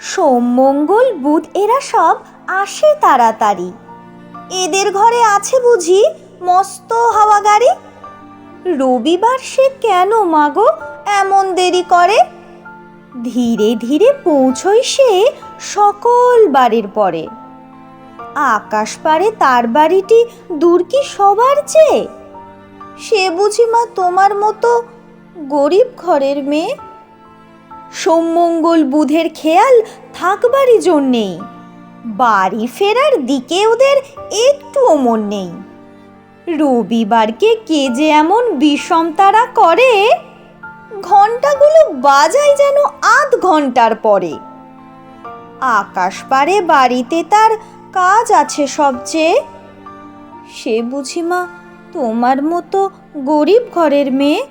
সোমমঙ্গল বুধ এরা সব আসে তাড়াতাড়ি। এদের ঘরে আছে বুঝি মস্ত হাওয়া গাড়ি? রবিবার সে কেন মাগো এমন দেরি করে? ধীরে ধীরে পৌঁছই সে সকল বাড়ির পরে। আকাশ পারে তার বাড়িটি দূর কি সবার চেয়ে? সে বুঝি মা তোমার মতো গরিব ঘরের মেয়ে? সোমমঙ্গল বুধের খেয়াল থাকবারই জন্যেই বাড়ি ফেরার দিকে ওদের একটুও মন নেই। রবিবারকে কে যে এমন বিষম তারা করে ঘন্টাগুলো বাজায় যেন আধ ঘণ্টার পরে। আকাশ পারে বাড়িতে তার কাজ আছে সবচেয়ে। সে বুঝি মা, তোমার মতো গরিব ঘরের মেয়ে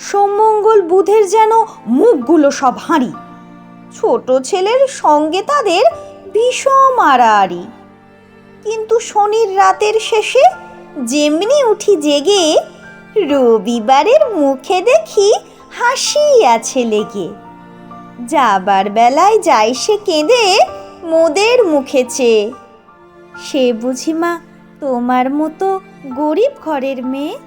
সোমমঙ্গল বুধের যেন মুখগুলো সব হাঁড়ি। ছোট ছেলের সঙ্গে তাদের ভীষণ আড়াআড়ি। কিন্তু শনির রাতের শেষে যেমনি উঠি জেগে, রবিবারের মুখে দেখি হাসি আছে লেগে। যাবার বেলায় যাই সে কেঁদে মোদের মুখে চেয়ে। সে বুঝি মা, তোমার মতো গরিব ঘরের মেয়ে